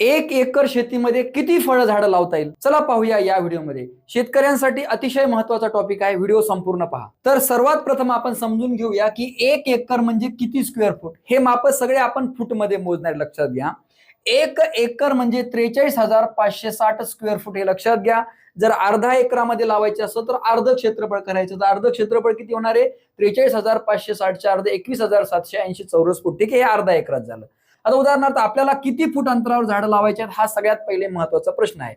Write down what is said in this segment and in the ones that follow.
एक एकर शेतीमध्ये किती फळ झाडं लावता येईल? चला पाहूया या व्हिडिओमध्ये. शेतकऱ्यांसाठी अतिशय महत्त्वाचा टॉपिक आहे. व्हिडिओ संपूर्ण पहा. तर सर्वात प्रथम आपण समजून घेऊया की एक एकर म्हणजे किती स्क्वेअर फूट हे माप सगळे आपण फूटमध्ये मोजणार लक्षात घ्या. एक एकर म्हणजे त्रेचाळीस हजार पाचशे साठ स्क्वेअर फूट हे लक्षात घ्या. जर अर्धा एकरामध्ये लावायचे असेल तर अर्ध क्षेत्रफळ करायचं. तर अर्ध क्षेत्रफळ किती होणार आहे? त्रेचाळीस हजार पाचशे साठच्या अर्ध एकवीस हजार सातशे ऐंशी चौरस फूट. ठीक आहे हे अर्धा एकरात झालं. आता उदाहरणार्थ आपल्याला किती फूट अंतरावर झाडं लावायचे आहेत हा सगळ्यात पहिले महत्त्वाचा प्रश्न आहे.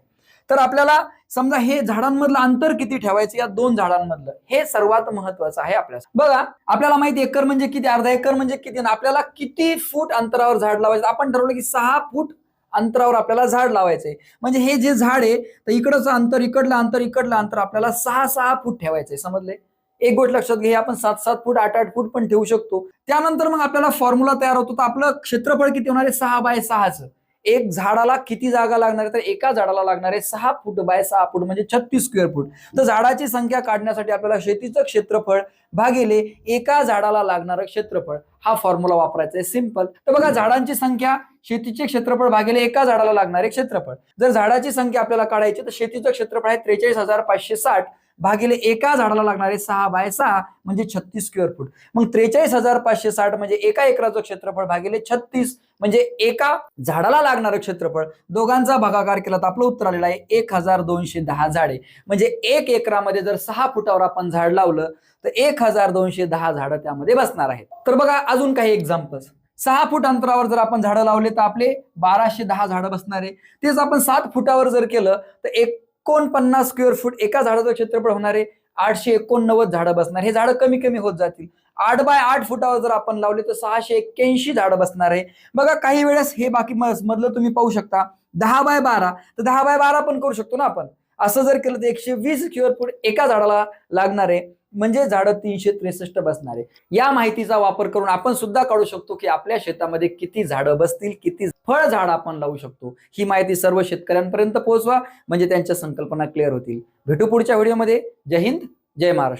तर आपल्याला समजा हे झाडांमधलं अंतर किती ठेवायचं या दोन झाडांमधलं हे सर्वात महत्वाचं आहे आपल्याला बघा आपल्याला माहिती एकर म्हणजे किती अर्धा एकर म्हणजे किती आपल्याला किती फूट अंतरावर झाड लावायचं? आपण ठरवलं की सहा फूट अंतरावर आपल्याला झाड लावायचंय म्हणजे हे जे झाड आहे तर इकडचं अंतर इकडलं अंतर इकडलं अंतर आपल्याला सहा सहा फूट ठेवायचंय समजले एक गोष्ट लक्षात घे आपण सात सात फूट आठ आठ फूट पण ठेवू शकतो. त्यानंतर मग आपल्याला फॉर्म्युला तयार होतो. तर आपलं क्षेत्रफळ किती होणार आहे? सहा बाय सहाचं. एक झाडाला किती जागा लागणार आहे? तर एका झाडाला लागणार आहे सहा फूट बाय सहा फूट म्हणजे छत्तीस स्क्वेअर फूट तर झाडाची संख्या काढण्यासाठी आपल्याला शेतीचं क्षेत्रफळ भागिले एका झाडाला लागणारं क्षेत्रफळ. हा फॉर्म्युला वापरायचा आहे. सिंपल तर बघा झाडांची संख्या शेतीचे क्षेत्रफळ भागिले एका झाडाला लागणारे क्षेत्रफळ. जर झाडाची संख्या आपल्याला काढायची तर शेतीचं क्षेत्रफळ आहे त्रेचाळीस हजार पाचशे साठ. भागिले एका झाडाला लागणारे सहा बाय सहा म्हणजे छत्तीस स्क्वेअर फूट मग त्रेचाळीस हजार पाचशे साठ म्हणजे एका एकराचं क्षेत्रफळ भागिले छत्तीस म्हणजे एका झाडाला लागणारं क्षेत्रफळ. दोघांचा भागाकार केला तर आपलं उत्तर आलेलं आहे एक हजार दोनशे दहा झाडे. म्हणजे एक एकरामध्ये जर सहा फुटावर आपण झाड लावलं तर एक हजार दोनशे दहा झाडं त्यामध्ये बसणार आहेत. तर बघा अजून काही एक्झाम्पल्स सहा फूट अंतरावर जर आपण झाडं लावले तर आपले बाराशे दहा झाडं बसणार आहे. तेच आपण सात फुटावर जर केलं तर एक एकोणपन्नास स्क्वेअर फूट एका झाडाचं क्षेत्रफळ होणार आहे आठशे एकोणनव्वद झाडं बसणार. हे झाडं कमी कमी होत जातील. आठ बाय आठ फुटावर जर आपण लावले तर सहाशे एक्क्याऐंशी झाडं बसणार आहे. बघा काही वेळेस हे बाकी मधलं तुम्ही पाहू शकता. दहा बाय बारा तर दहा बाय बारा पण करू शकतो ना आपण. असं जर केलं तर एकशे वीस स्क्वेअर फूट एका झाडाला लागणार आहे. म्हणजे झाडं तीनशे त्रेसष्ट बसणार. आहे या माहितीचा वापर करून आपण सुद्धा काढू शकतो की आपल्या शेतामध्ये किती झाडं बसतील किती फळ झाड आपण लावू शकतो. ही माहिती सर्व शेतकऱ्यांपर्यंत पोहोचवा म्हणजे त्यांच्या संकल्पना क्लिअर होतील. भेटू पुढच्या व्हिडिओमध्ये. जय हिंद जय महाराष्ट्र.